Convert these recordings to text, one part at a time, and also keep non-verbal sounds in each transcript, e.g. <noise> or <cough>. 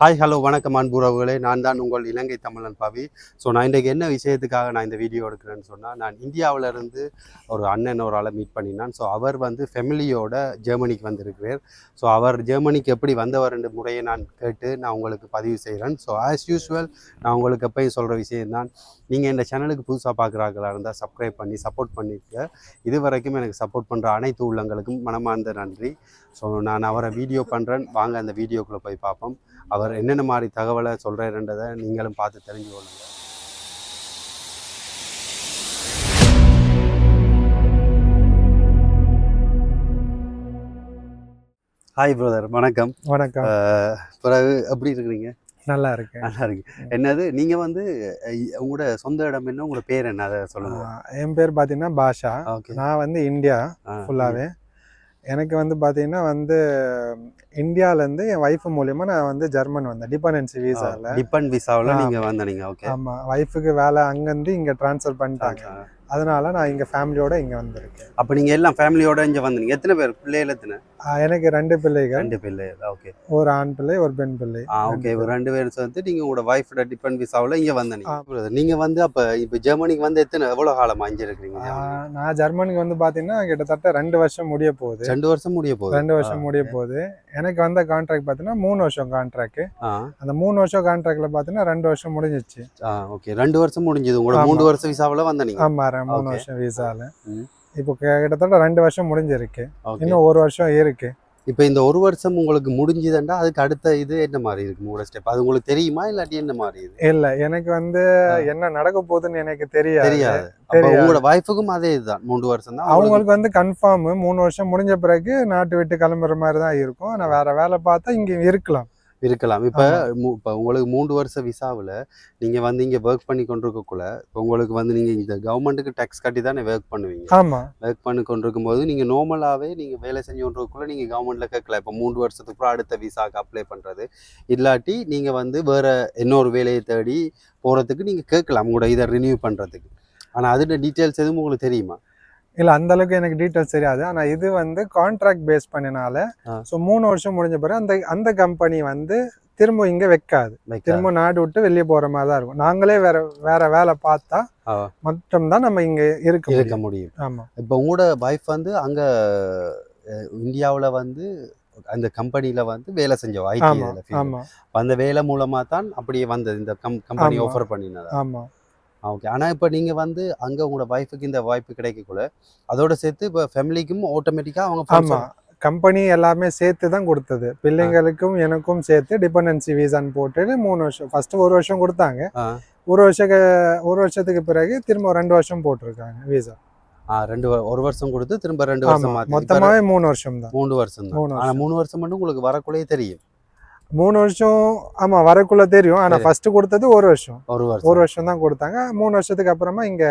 Hi hello வணக்கம் அன்புறவுகளே நான் தான் உங்கள் இலங்கை தமிழன் பவி. ஸோ நான் இன்றைக்கு என்ன விஷயத்துக்காக நான் இந்த வீடியோ எடுக்கிறேன்னு சொன்னால் நான் இந்தியாவிலேருந்து ஒரு அண்ணன் ஒரு ஆளை மீட் பண்ணினான். ஸோ அவர் வந்து ஃபெமிலியோட ஜெர்மனிக்கு வந்திருக்கிறார். ஸோ அவர் ஜெர்மனிக்கு எப்படி வந்தவர் ரெண்டு முறையை நான் கேட்டு நான் உங்களுக்கு பதிவு செய்கிறேன் ஸோ ஆஸ் யூஸ்வல் நான் உங்களுக்கு எப்பயும் சொல்கிற விஷயம்தான். நீங்கள் இந்த சேனலுக்கு புதுசாக பார்க்குறாங்களா இருந்தால் சப்ஸ்கிரைப் பண்ணி சப்போர்ட் பண்ணிக்க இது வரைக்கும் எனக்கு சப்போர்ட் பண்ணுற அனைத்து உள்ளங்களுக்கும் மனமார்ந்த நன்றி. ஸோ நான் அவரை வீடியோ பண்ணுறேன் வாங்க அந்த வீடியோக்குள்ளே போய் பார்ப்போம். அவர் என்னென்ன மாதிரி தகவலை சொல்கிறாருன்றதை நீங்களும் பார்த்து தெரிஞ்சு கொள்ளுங்க. ஹாய் பிரதர் வணக்கம். வணக்கம். பிறகு எப்படி இருக்கிறீங்க? நல்லா இருக்கேன். நல்லா இருக்கு என்னது நீங்கள் வந்து உங்களோட சொந்த இடம் என்ன? உங்களோட பேர் என்ன? அதை சொல்லுங்க. என் பேர் பார்த்தீங்கன்னா பாஷா. நான் வந்து இந்தியா ஃபுல்லாகவே எனக்கு வந்து பார்த்தீங்கன்னா வந்து இந்தியாவிலேருந்து என் ஒய்ஃப் மூலியமா நான் வந்து ஜெர்மன் வந்தேன் டிபெண்டன்சி வீசாவில் டிபெண்ட் விசாவில். நீங்கள் வந்தீங்க ஓகே ஆமாம் ஒய்ஃபுக்கு வேலை அங்கேருந்து இங்கே ட்ரான்ஸ்ஃபர் பண்ணிட்டாங்க. அதனால நான் இங்கே ஃபேமிலியோட இங்கே வந்திருக்கேன். அப்போ நீங்கள் எல்லாம் ஃபேமிலியோட இங்கே வந்தீங்க. எத்தனை பேர்? பிள்ளைகள் எத்தனை? எனக்கு ரெண்டு பிள்ளைகள். ரெண்டு பிள்ளைகள் ஓகே. ஒரு ஆண் பிள்ளை ஒரு பெண் பிள்ளை. ஆ ஓகே. ரெண்டு ஒரு ரெண்டு பேரும் சேர்ந்து நீங்கள் உங்களோட ஒய்ஃபோட டிபெண்ட் விசாவில் இங்கே வந்தீங்க நீங்கள் வந்து அப்போ இப்போ ஜெர்மனிக்கு வந்து எத்தனை எவ்வளோ காலமா இங்கே இருக்கிறீங்க நான் ஜெர்மனிக்கு வந்து பார்த்தீங்கன்னா கிட்டத்தட்ட ரெண்டு வருஷம் முடிய போகுது. ரெண்டு வருஷம் முடிய போகுது. ரெண்டு வருஷம் முடிய போகுது. எனக்கு வந்த கான்ட்ராக்ட் பார்த்தீங்கன்னா மூணு வருஷம் கான்ட்ராக்ட் அந்த மூணு வருஷம் கான்ட்ராக்ட்ல பார்த்தீங்கன்னா ரெண்டு வருஷம் முடிஞ்சிச்சு. ஓகே. ரெண்டு வருஷம் முடிஞ்சது. உங்களோட. மூணு வருஷம் விசாவில் வந்தீங்க ஆமா மூணு. வருஷம் விசால ம். இப்போ கிட்டத்தட்ட ரெண்டு வருஷம் முடிஞ்சிருக்கு. இன்னும் ஒரு வருஷம் இருக்கு. இப்போ இந்த ஒரு வருஷம் உங்களுக்கு முடிஞ்சுதுண்டா அதுக்கு அடுத்த இது என்ன மாதிரி இருக்கு? உங்களோட ஸ்டெப் அது உங்களுக்கு தெரியுமா இல்லாட்டி என்ன மாதிரி இது? இல்ல எனக்கு வந்து என்ன நடக்க போகுதுன்னு எனக்கு தெரியாது. தெரியாது. உங்களோட வைஃபுக்கும் அதே இதுதான். மூன்று வருஷம் தான். அவங்களுக்கு வந்து கன்ஃபார்ம் மூணு வருஷம் முடிஞ்ச பிறகு நாட்டு விட்டு கிளம்புற மாதிரி தான் இருக்கும். ஆனா வேற வேலை பார்த்தா இங்க இருக்கலாம். இருக்கலாம். இப்போ. இப்போ உங்களுக்கு மூன்று வருஷ விசாவில் நீங்கள் வந்து இங்கே ஒர்க் பண்ணி கொண்டிருக்கக்குள்ள இப்போ உங்களுக்கு வந்து நீங்கள் இந்த கவர்மெண்ட்டுக்கு டேக்ஸ் கட்டி தானே ஒர்க் பண்ணுவீங்க. ஆமா. ஒர்க் பண்ணி கொண்டிருக்கும் போது நீங்கள் நார்மலாகவே நீங்கள் வேலை செஞ்சு கொண்டிருக்கக்குள்ள நீங்கள் கவர்மெண்ட்டில் கேட்கல. இப்போ மூன்று வருஷத்துக்கு அடுத்த விசாக்கு அப்ளை பண்ணுறது இல்லாட்டி நீங்கள் வந்து வேறு இன்னொரு வேலையை தேடி போகிறதுக்கு நீங்கள் கேட்கலாம். உங்களோட இதை ரினியூ பண்ணுறதுக்கு ஆனால் அதோட டீட்டெயில்ஸ் எதுவும் உங்களுக்கு தெரியுமா? இல்ல அந்த அளவுக்கு எனக்கு டீட்டெயில்ஸ் தெரியாது. ஆனா இது வந்து கான்ட்ராக்ட் பேஸ் பண்ணினால. ஸோ மூணு வருஷம் முடிஞ்ச பிறகு அந்த அந்த கம்பெனி வந்து திரும்ப இங்க வைக்காது. திரும்ப நாடு விட்டு வெளியே போற மாதிரி தான் இருக்கும். நாங்களே வேற வேற வேலை பார்த்தா. மட்டும்தான் நம்ம இங்க இருக்க இருக்க முடியும். ஆமா. இப்போ உங்களோட வைஃப் வந்து அங்கே இந்தியாவில் வந்து அந்த கம்பெனியில் வந்து வேலை செஞ்சோம் ஐடி ஆமா இதில் ஆமா. அந்த வேலை மூலமாக தான் அப்படியே வந்தது. இந்த கம் கம்பெனி. ஆஃபர் பண்ணினது? ஆமா. ஓகே. ஆனால் இப்போ நீங்கள் வந்து அங்கே உங்களோட ஒய்ஃபுக்கு இந்த வாய்ப்பு கிடைக்கக்குள்ள அதோட சேர்த்து இப்போ ஃபேமிலிக்கும் ஆட்டோமேட்டிக்காக அவங்க ஆமா. கம்பெனி எல்லாமே சேர்த்து தான் கொடுத்தது. பிள்ளைங்களுக்கும் எனக்கும் சேர்த்து டிபெண்டன்சி வீசான்னு போட்டு மூணு வருஷம் ஃபர்ஸ்ட் ஒரு வருஷம் கொடுத்தாங்க. ஒரு வருஷம் ஒரு வருஷத்துக்கு பிறகு திரும்ப ரெண்டு வருஷம் போட்டிருக்காங்க வீசா ஆ ரெண்டு ஒரு வருஷம் கொடுத்து திரும்ப ரெண்டு வருஷம் மொத்தமாவே மூணு வருஷம் தான். மூணு வருஷம் தான். வருஷம். மூணு வருஷம் மட்டும் உங்களுக்கு வரக்குள்ளேயே தெரியும். மூணு வருஷம் ஆமா வரக்குள்ள தெரியும். ஆனா. ஃபர்ஸ்ட் கொடுத்தது ஒரு வருஷம். ஒரு வருஷம். ஒரு வருஷம் தான் கொடுத்தாங்க. மூணு வருஷத்துக்கு அப்புறமா இங்க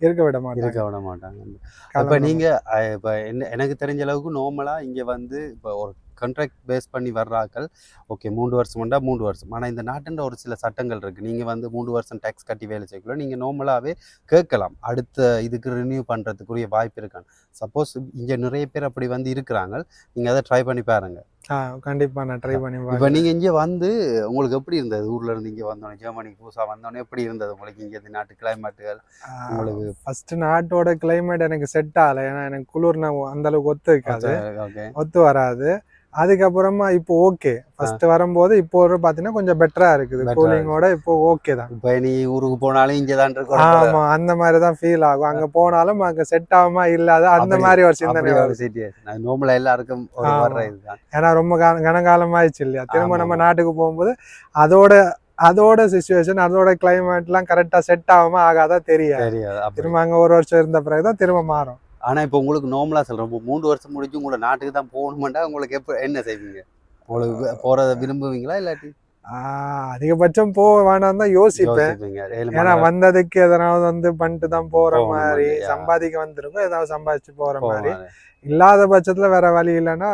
இருக்க விட மாட்டாங்க. இருக்க விட மாட்டாங்க. கிளம்ப நீங்கள் இப்போ என்ன எனக்கு தெரிஞ்ச அளவுக்கு நார்மலாக இங்கே வந்து இப்போ ஒரு கான்ட்ராக்ட் பேஸ் பண்ணி வர்றாக்கள் ஓகே மூன்று வருஷம்டா மூன்று வருஷம். ஆனால் இந்த நாட்டின் ஒரு சில சட்டங்கள் இருக்குது நீங்கள் வந்து மூன்று வருஷம் டேக்ஸ் கட்டி வேலை செய்யக்குள்ள நீங்கள் நார்மலாகவே கேட்கலாம். அடுத்த இதுக்கு ரினியூ பண்ணுறதுக்குரிய வாய்ப்பு இருக்கான்னு. சப்போஸ் இங்கே நிறைய பேர் அப்படி வந்து இருக்கிறாங்க. நீங்கள் அதை ட்ரை பண்ணி பாருங்க. கண்டிப்பா நான் ட்ரை பண்ணி இப்போ. நீங்கள் இங்கே வந்து உங்களுக்கு எப்படி இருந்தது? ஊர்ல இருந்து இங்கே வந்தோடனே ஜெர்மனிக்கு புதுசாக வந்தோடனே எப்படி இருந்தது உங்களுக்கு இங்கே இந்த நாட்டு கிளைமேட்டுகள் உங்களுக்கு ஃபர்ஸ்ட் நாட்டோட கிளைமேட் எனக்கு செட் ஆகல. ஏன்னா எனக்கு குளிர்னா அந்த அளவுக்கு ஒத்து இருக்காது. ஓகே ஒத்து வராது. அதுக்கப்புறமா இப்போ ஓகே ஃபர்ஸ்ட் வரும்போது இப்போ ஒரு பாத்தீங்கன்னா கொஞ்சம் பெட்டரா இருக்குது. கூலிங்கோட இப்போ ஓகே தான். இப்போ நீ ஊருக்கு போனாலும் இங்கே தான் இருக்கும் ஆமா அந்த மாதிரி தான் ஃபீல் ஆகும். அங்க போனாலும் அங்க செட் ஆகுமா இல்லாத அந்த மாதிரி ஒரு சிந்தனை ஒரு. அது நார்மலா எல்லாருக்கும் ஏன்னா ரொம்ப கன- கனகாலம் ஆயிடுச்சு இல்லையா திரும்ப நம்ம. நாட்டுக்கு போகும்போது அதோட அதோட சுச்சுவேஷன் அதோட கிளைமேட்லாம் கரெக்டா செட் ஆகாம ஆகாதா தெரியாது. திரும்ப அங்க ஒரு வருஷம் இருந்த பிறகுதான் திரும்ப மாறும். ஆனா இப்போ உங்களுக்கு நார்மலா சொல்றேன் இப்போ மூணு வருஷம் முடிஞ்சு உங்களோட நாட்டுக்கு தான் போகணுமெண்டா? உங்களுக்கு எப்போ என்ன செய்வீங்க? உங்களுக்கு போறத விரும்புவீங்களா இல்லாட்டி? அதிகபட்சம் போக வேணாம் தான் யோசிப்பேன். ஏன்னா வந்ததுக்கு எதனாவது வந்து பண்ணிட்டு தான் போற மாதிரி? சம்பாதிக்க வந்திருக்கும் ஏதாவது சம்பாதிச்சு போற மாதிரி. இல்லாத பட்சத்துல வேற வழி இல்லைன்னா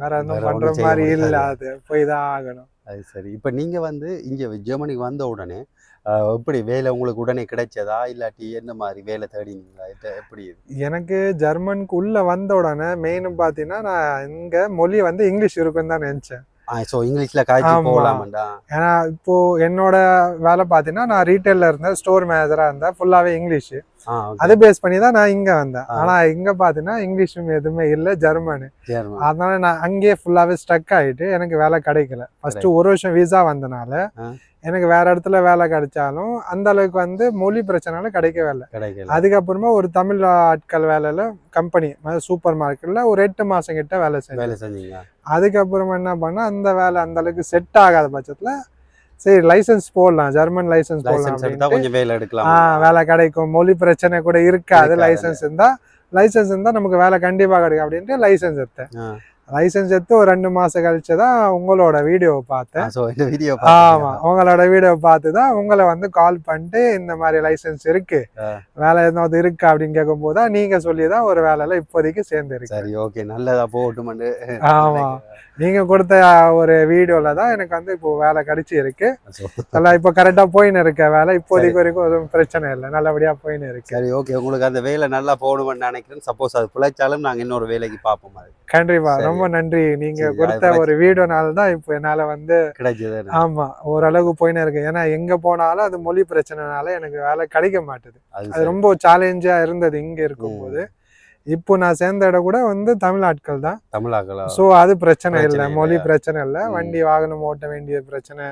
வேற எதுவும் பண்ற மாதிரி முடியாது. இல்ல அது போய் தான் ஆகணும். அது சரி. இப்போ நீங்க வந்து இங்க ஜெர்மனிக்கு வந்த உடனே எப்படி வேலை உங்களுக்கு உடனே கிடைச்சதா? இல்லாட்டி என்ன மாதிரி வேலை தேடினீங்களா? எப்படி எனக்கு ஜெர்மனுக்கு உள்ள வந்த உடனே மெயின் பாத்தீங்கன்னா நான் இங்க மொழி வந்து இங்கிலீஷ் இருக்குன்னு தான் நினைச்சேன். ஸோ இங்கிலீஷ்ல காய்ச்சி ஆமா. போகலாம்டா ஏன்னா இப்போ என்னோட வேலை பார்த்தீங்கன்னா நான் ரீட்டைல்ல இருந்தேன் ஸ்டோர் மேனேஜரா இருந்தேன் ஃபுல்லாவே இங்கிலீஷ் அதை பேஸ் பண்ணி தான் நான் இங்க வந்தேன். ஆ. ஆனா இங்க பாத்தீங்கன்னா இங்கிலீஷும் எதுவுமே இல்ல ஜெர்மனு. அதனால நான் அங்கேயே ஃபுல்லாவே ஸ்டக் ஆயிட்டு எனக்கு வேலை கிடைக்கல. ஃபர்ஸ்ட் ஒரு வருஷம் விசா வந்தனால. எனக்கு வேற இடத்துல வேலை கிடைச்சாலும் அந்த அளவுக்கு வந்து மொழி பிரச்சனால கிடைக்கவே இல்லை. கிடைக்கல. அதுக்கப்புறமா ஒரு தமிழ் ஆட்கள் வேலையில கம்பெனி சூப்பர் மார்க்கெட்ல ஒரு எட்டு மாசம் கிட்ட வேலை செஞ்சேன். வேலை செஞ்சீங்க அதுக்கப்புறமா என்ன பண்ணா அந்த வேலை அந்த அளவுக்கு செட் ஆகாத பட்சத்துல சரி லைசென்ஸ் போடலாம் ஜெர்மன் லைசென்ஸ் போடலாம் கொஞ்சம் வேலை எடுக்கலாம். வேலை கிடைக்கும் மொழி பிரச்சனை கூட இருக்காது. லைசென்ஸ் இருந்தா லைசென்ஸ் இருந்தா நமக்கு வேலை கண்டிப்பா கிடைக்கும் அப்படின்ட்டு லைசென்ஸ் எடுத்தேன். லைசென்ஸ் எடுத்து ஒரு ரெண்டு மாசம் கழிச்சு தான் உங்களோட வீடியோ பார்த்தேன். ஸோ இந்த வீடியோ ஆமா உங்களோட வீடியோ பார்த்து தான் உங்களை வந்து கால் பண்ணிட்டு இந்த மாதிரி லைசென்ஸ் இருக்கு. வேலை ஏதாவது இருக்கா அப்படின்னு கேட்கும் தான் நீங்க சொல்லி தான் ஒரு வேலையில இப்போதைக்கு சேர்ந்து இருக்கு சரி ஓகே நல்லதா போகட்டுமெண்டு ஆமா. நீங்க கொடுத்த ஒரு வீடியோல தான் எனக்கு வந்து இப்போ வேலை கிடைச்சி இருக்கு நல்லா இப்போ கரெக்டா போயின்னு இருக்க வேலை இப்போதைக்கு வரைக்கும் எதுவும் பிரச்சனை இல்லை. நல்லபடியா போயின்னு இருக்கு. சரி ஓகே உங்களுக்கு அந்த வேலை நல்லா போகணும்னு நினைக்கிறேன். சப்போஸ் அது பிழைச்சாலும் நாங்க இன்னொரு வேலைக்கு பார்ப்போம் அது. கண்டிப்பா. சரி. ரொம்ப நன்றி. நீங்க கொடுத்த ஒரு வீடியோனால தான் இப்போ என்னால வந்து கிடைச்சது. ஆமா ஓரளவுக்கு போயின்னு இருக்கு ஏன்னா எங்க போனாலும் அது மொழி பிரச்சனைனால எனக்கு வேலை கிடைக்க மாட்டுது. அது ரொம்ப சேலஞ்சா இருந்தது இங்க இருக்கும்போது. இப்போ நான் சேர்ந்த இடம் கூட வந்து தமிழ்நாட்கள் தான். தமிழாக்களா? சோ அது பிரச்சனை இல்லை. மொழி பிரச்சனை இல்லை. வண்டி வாகனம் ஓட்ட வேண்டிய பிரச்சனை.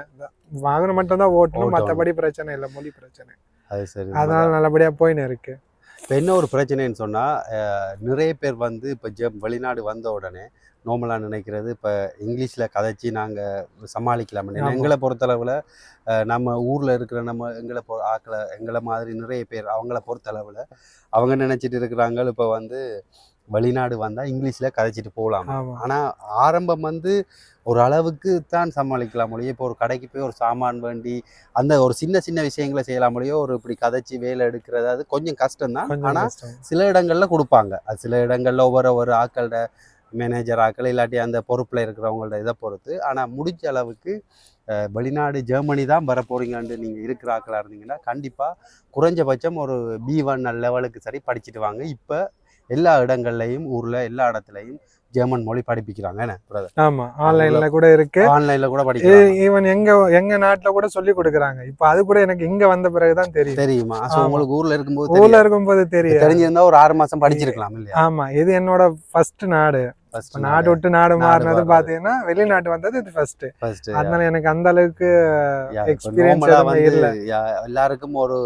வாகனம் மட்டும் தான் ஓட்டணும். மத்தபடி பிரச்சனை இல்லை. மொழி பிரச்சனை. அது சரி. அதனால நல்லபடியா போயின்னு இருக்கு இப்போ என்ன ஒரு பிரச்சனைன்னு சொன்னா அஹ், நிறைய பேர் வந்து இப்போ ஜெ வெளிநாடு வந்த உடனே நார்மலாக நினைக்கிறது இப்போ இங்கிலீஷில் கதைச்சி நாங்கள் சமாளிக்கலாம். எங்களை பொறுத்தளவில் நம்ம ஊரில் இருக்கிற நம்ம எங்களை பொ ஆக்களை எங்களை மாதிரி நிறைய பேர் அவங்கள பொறுத்தளவில் அவங்க நினச்சிட்டு இருக்கிறாங்க இப்போ வந்து வெளிநாடு வந்தால் இங்கிலீஷில் கதைச்சிட்டு போகலாம். ஆனால் ஆரம்பம் வந்து ஒரு அளவுக்கு தான் சமாளிக்கலாம் முடியும் இப்போ ஒரு கடைக்கு போய் ஒரு சாமான் வேண்டி அந்த ஒரு சின்ன சின்ன விஷயங்களை செய்யலாம் முடியும் ஒரு இப்படி கதைச்சி வேலை எடுக்கிறது அது கொஞ்சம் கஷ்டம்தான் ஆனால் சில இடங்கள்ல கொடுப்பாங்க. அது சில இடங்கள்ல ஒவ்வொரு ஒரு ஆக்களோட மேனேஜர் ஆக்கள் இல்லாட்டி அந்த பொறுப்பில் இருக்கிறவங்களோட இதை பொறுத்து. ஆனால் முடிஞ்ச அளவுக்கு வெளிநாடு ஜெர்மனி தான் வர நீங்கள் இருக்கிற ஆக்களாக இருந்தீங்கன்னா கண்டிப்பாக குறைஞ்சபட்சம் ஒரு பி ஒன் லெவலுக்கு சரி படிச்சுட்டு வாங்க. இப்போ எல்லா இடங்கள்லையும் ஊரில் எல்லா இடத்துலையும் ஜெர்மன் மொழி படிப்பிக்கிறாங்க. என்ன ஆமா ஆன்லைன்ல கூட இருக்கு. ஆன்லைனில் கூட படிக்கிறாங்க. ஈவன் எங்க எங்க நாட்டுல கூட சொல்லி கொடுக்குறாங்க. இப்ப அது கூட எனக்கு இங்க வந்த பிறகுதான் தெரியும். தெரியுமா. உங்களுக்கு ஊரில் இருக்கும்போது ஊர்ல. இருக்கும்போது தெரியும் தெரிஞ்சிருந்தா ஒரு ஆறு மாசம் படிச்சிருக்கலாம் இல்லையா? ஆமா இது என்னோட ஃபர்ஸ்ட் நாடு. நாடு விட்டு நாடு மாறினது. பாத்தீங்கன்னா வெளிநாட்டு வந்தது இது ஃபர்ஸ்ட் அதனால எனக்கு அந்த அளவுக்கு எக்ஸ்பீரியன்ஸ் இல்ல. எல்லாருக்கும் ஒரு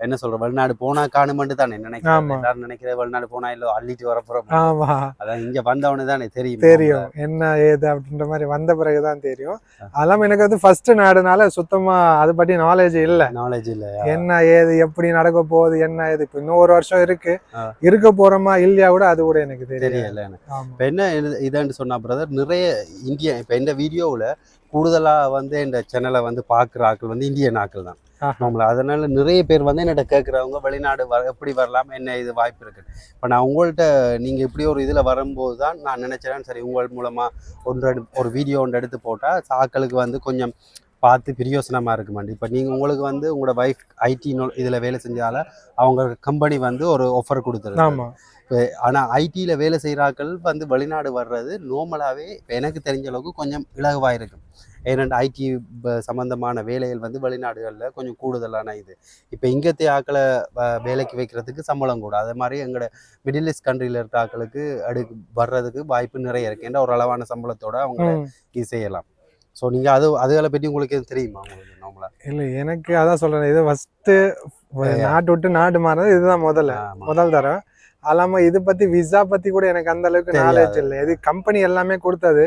என்ன சொல்ற வெளிநாடு போனா காணுமெண்டு தானே நினைக்கிறேன். எல்லாரும் நினைக்கிற வெளிநாடு போனா இல்ல அள்ளிட்டு வரப்போறோம் ஆமா. அதான் இங்க வந்தவனே தானே தெரியும். தெரியும். என்ன ஏது அப்படின்ற மாதிரி வந்த பிறகுதான் தெரியும். அதெல்லாம் எனக்கு வந்து ஃபர்ஸ்ட் நாடுனால சுத்தமா அது பத்தி நாலேஜ் இல்ல. நாலேஜ் இல்ல என்ன ஏது எப்படி நடக்க போகுது என்ன ஏது இப்ப இன்னும் ஒரு வருஷம் இருக்கு. இருக்க போறோமா இல்லையா கூட அது கூட எனக்கு தெரியல இப்ப என்ன இது- இதுன்னு சொன்னா பிரதர் நிறைய இந்திய இப்ப இந்த வீடியோவுல கூடுதலா வந்து இந்த சேனலை வந்து பாக்குற ஆட்கள் வந்து இந்தியன் ஆட்கள் தான். நம்மள. அதனால நிறைய பேர் வந்து என்னட்ட கேட்குறவங்க வெளிநாடு வர எப்படி வரலாம் என்ன இது வாய்ப்பு இருக்கு. இப்போ நான் உங்கள்கிட்ட நீங்கள் இப்படி ஒரு இதில் வரும்போது தான் நான் நினைச்சேன் சரி உங்கள் மூலமாக ஒன்று எடு- ஒரு வீடியோ ஒன்று எடுத்து போட்டால் சாக்களுக்கு வந்து கொஞ்சம் பார்த்து பிரியோசனமா இருக்குமாண்டி இப்போ நீங்க உங்களுக்கு வந்து உங்களோட வைஃப் ஐடி இதுல வேலை செஞ்சால அவங்க கம்பெனி வந்து ஒரு ஆஃபர் கொடுத்துருக்கு ஆமா. ஆனா ஐடியில் வேலை செய்கிறாக்கள் வந்து வெளிநாடு வர்றது நார்மலாகவே இப்போ எனக்கு தெரிஞ்ச அளவுக்கு கொஞ்சம் இலகுவாக இருக்கும் ஏனென்று ஐடி சம்பந்தமான வேலைகள் வந்து வெளிநாடுகளில் கொஞ்சம் கூடுதலான இது. இப்போ இங்கத்தை ஆக்களை வேலைக்கு வைக்கிறதுக்கு சம்பளம் கூட. அதே மாதிரி எங்களோட மிடில் ஈஸ்ட் கண்ட்ரியில் இருக்க ஆக்களுக்கு அடு வர்றதுக்கு வாய்ப்பு நிறைய இருக்கு. ஏன்னா ஒரு அளவான சம்பளத்தோட அவங்க. இது செய்யலாம். ஸோ நீங்கள் அது அதுகளை பற்றி உங்களுக்கு எதுவும் தெரியுமா? உங்களுக்கு நார்மலாக இல்ல எனக்கு அதான் சொல்றேன் இது ஃபர்ஸ்ட் நாட்டு விட்டு நாடு மாறினது இதுதான் முதல்ல. முதல் தடவை. அல்லாம இது பத்தி விசா பத்தி கூட எனக்கு அந்த அளவுக்கு. நாலேஜ் இல்லை. இது கம்பெனி எல்லாமே கொடுத்தது.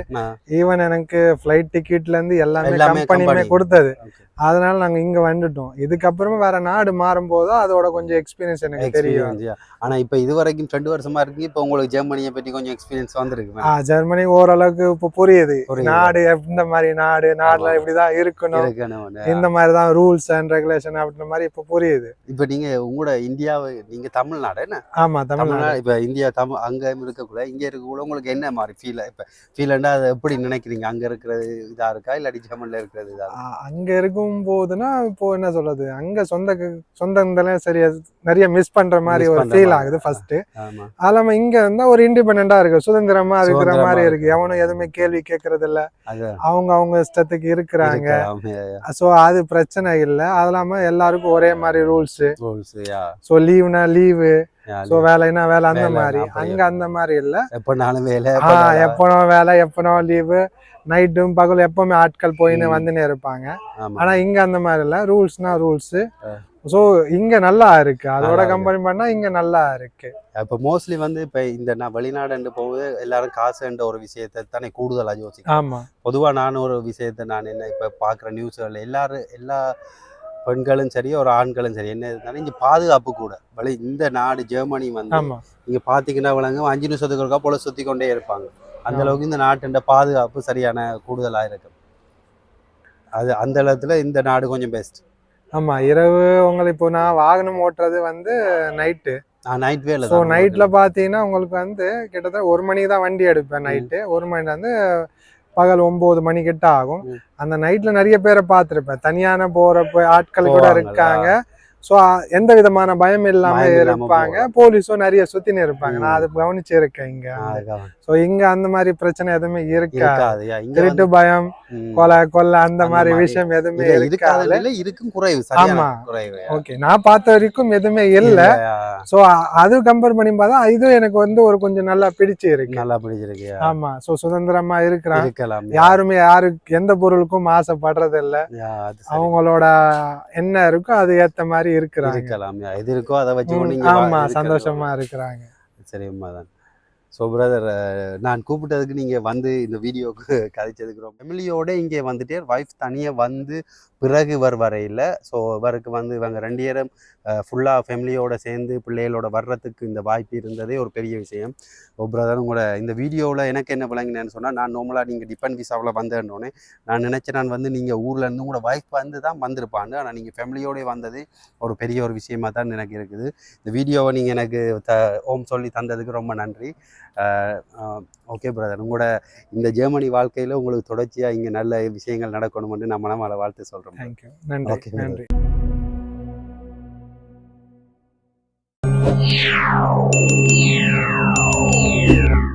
ஈவன் எனக்கு ஃப்ளைட் டிக்கெட்ல இருந்து எல்லாமே கம்பெனியுமே. கொடுத்தது. அதனால நாங்க இங்க வந்துட்டோம். இதுக்கப்புறமா வேற நாடு மாறும் போது அதோட கொஞ்சம் எக்ஸ்பீரியன்ஸ் எனக்கு தெரியும். ஆனா இப்போ இது வரைக்கும் ரெண்டு வருஷமா இருக்கு. இப்போ உங்களுக்கு ஜெர்மனியை பற்றி கொஞ்சம் எக்ஸ்பீரியன்ஸ் வந்திருக்கு ஆ, ஜெர்மனி ஓரளவுக்கு இப்போ புரியுது. நாடு இந்த மாதிரி நாடு நாடுல. இப்படிதான் இருக்கணும். இந்த மாதிரி தான் ரூல்ஸ் அண்ட் ரெகுலேஷன் அப்படின்ற மாதிரி இப்போ புரியுது. இப்போ நீங்க உங்களோட இந்தியாவை நீங்க தமிழ்நாடு என்ன? ஆமா தமிழ்நாடு. தமிழ்நாடு. இப்போ இந்தியா தமிழ் அங்கே இருக்கக்கூட இங்கே இருக்கக்கூட உங்களுக்கு என்ன மாதிரி ஃபீல் இப்போ ஃபீல்ண்டா அதை எப்படி நினைக்கிறீங்க? அங்கே இருக்கிறது இதாக இருக்கா? இல்லாட்டி ஜெர்மனில் இருக்கிறது இதாக அங்க இருக்கும் போதுன்னா இப்போ என்ன சொல்றது? அங்க சொந்த சொந்தந்தெல்லாம் சரியா நிறைய மிஸ் பண்ற மாதிரி ஒரு ஃபீல். ஆகுது ஃபர்ஸ்ட் அது இங்க இருந்தா ஒரு இண்டிபெண்டா இருக்கு சுதந்திரமா இருக்கிற மாதிரி இருக்கு. எவனும் எதுவுமே கேள்வி கேட்கறது இல்ல அவங்க அவங்க இஷ்டத்துக்கு இருக்கிறாங்க. சோ அது பிரச்சனை இல்ல. அது இல்லாம எல்லாருக்கும் ஒரே மாதிரி ரூல்ஸ் சோ லீவ்னா லீவு சோ வேலைனா வேலை அந்த மாதிரி. அங்க அந்த மாதிரி இல்ல. எப்போனாலும் வேலை எப்பனோ வேலை எப்பனோ லீவு நைட்டும் பகல் எப்பவுமே ஆட்கள் போயின்னு ம். வந்துனே இருப்பாங்க. ஆனா இங்க அந்த மாதிரி இல்ல. ரூல்ஸ்னா ரூல்ஸ். சோ இங்க நல்லா இருக்கு. அதோட. கம்பேர் பண்ணா இங்க நல்லா இருக்கு. இப்போ மோஸ்ட்லி வந்து இப்போ இந்த நான் வெளிநாடுன்னு போகுது எல்லாரும் காசுன்ற ஒரு விஷயத்தை தானே கூடுதலாக யோசிக்கிறேன் ஆமா. பொதுவாக நான் ஒரு விஷயத்தை நான் என்ன இப்போ பார்க்குற நியூஸ்கள் எல்லாரும் எல்லா பெண்களும் சரி ஒரு ஆண்களும் சரி என்ன இருந்தாலும் இங்கே பாதுகாப்பு கூட. வெளி இந்த நாடு ஜெர்மனி வந்து இங்கே பார்த்தீங்கன்னா விளங்க அஞ்சு நிமிஷத்துக்கு ஒருக்கா போல சுற்றி கொண்டே இருப்பாங்க. அந்த. அளவுக்கு இந்த நாட்டின் பாதுகாப்பு சரியான கூடுதலாக இருக்கு. அது அந்த இடத்துல இந்த நாடு கொஞ்சம் பெஸ்ட் ஆமா இரவு உங்களுக்கு இப்போ நான் வாகனம் ஓட்டுறது வந்து நைட்டு நைட் வேலை ஸோ நைட்ல பாத்தீங்கன்னா உங்களுக்கு வந்து கிட்டத்தட்ட ஒரு மணிக்கு தான் வண்டி எடுப்பேன் நைட்டு ஒரு மணி வந்து பகல் ஒன்பது மணி கிட்ட ஆகும். அந்த நைட்ல நிறைய பேரை பார்த்துருப்பேன் தனியான போறப்ப ஆட்கள் கூட? இருக்காங்க ஸோ எந்த விதமான பயம் இல்லாம இருப்பாங்க. போலீஸும் நிறைய சுத்தின்னு இருப்பாங்க. நான். அது கவனிச்சு இருக்கேன் இங்க. ஸோ இங்க அந்த மாதிரி பிரச்சனை எதுவுமே இருக்கா? இருக்காது. திருட்டு பயம். கொலை கொள்ளை அந்த மாதிரி. விஷயம் எதுவுமே இருக்காது. இருக்கும் குறைவு. ஆமா. ஓகே நான் பார்த்த வரைக்கும் எதுவுமே இல்ல? ஸோ அது கம்பேர் பண்ணி பார்த்தா இது எனக்கு வந்து ஒரு கொஞ்சம் நல்லா பிடிச்சு இருக்கு. நல்லா பிடிச்சிருக்கு ஆமா. சோ சுதந்திரமா இருக்கிறாங்க இருக்கலாம் யாருமே யாருக்கு எந்த பொருளுக்கும் ஆசைப்படுறது இல்ல. அவங்களோட என்ன இருக்கோ அது ஏத்த மாதிரி இருக்கிறாங்க. இருக்கலாம். எது இருக்கோ அதை வச்சு ஆமா. சந்தோஷமா இருக்கிறாங்க. சரி உண்மைதான். ஸோ பிரதர் uh, நான் கூப்பிட்டதுக்கு நீங்கள் வந்து இந்த வீடியோவுக்கு <laughs> கதைச்சதுக்கு ரொம்ப ஃபேமிலியோடு இங்கே வந்துட்டு ஒய்ஃப் தனியாக வந்து பிறகு இவர் வரையில். ஸோ இவருக்கு வந்து இவங்க ரெண்டு இயரும் ஃபுல்லாக uh, ஃபேமிலியோடு சேர்ந்து பிள்ளைகளோட வர்றதுக்கு இந்த வாய்ப்பு இருந்ததே ஒரு பெரிய விஷயம். ஓ பிரதர் உங்களோட இந்த வீடியோவில் எனக்கு என்ன விளங்கினேன்னு சொன்னால் நான் நார்மலாக நீங்கள் டிபெண்ட் விசாவில் வந்தேன்னொடனே நான் நினச்சேன் நான் வந்து நீங்கள் ஊரில் இருந்து உங்களோட ஒய்ஃப் வந்து தான் வந்திருப்பாங்க ஆனால் நீங்கள் ஃபேமிலியோடய வந்தது ஒரு பெரிய ஒரு விஷயமா தான் எனக்கு இருக்குது. இந்த வீடியோவை நீங்கள் எனக்கு த ஓம் சொல்லி தந்ததுக்கு ரொம்ப நன்றி. ஓகே பிரதர் உங்களோட இந்த ஜெர்மனி வாழ்க்கையில் உங்களுக்கு தொடர்ச்சியாக இங்கே நல்ல விஷயங்கள் நடக்கணும்னு நான் மனமால வாழ்த்து சொல்கிறேன் தேங்க்யூ நன்றி ஓகே நன்றி. Yeah.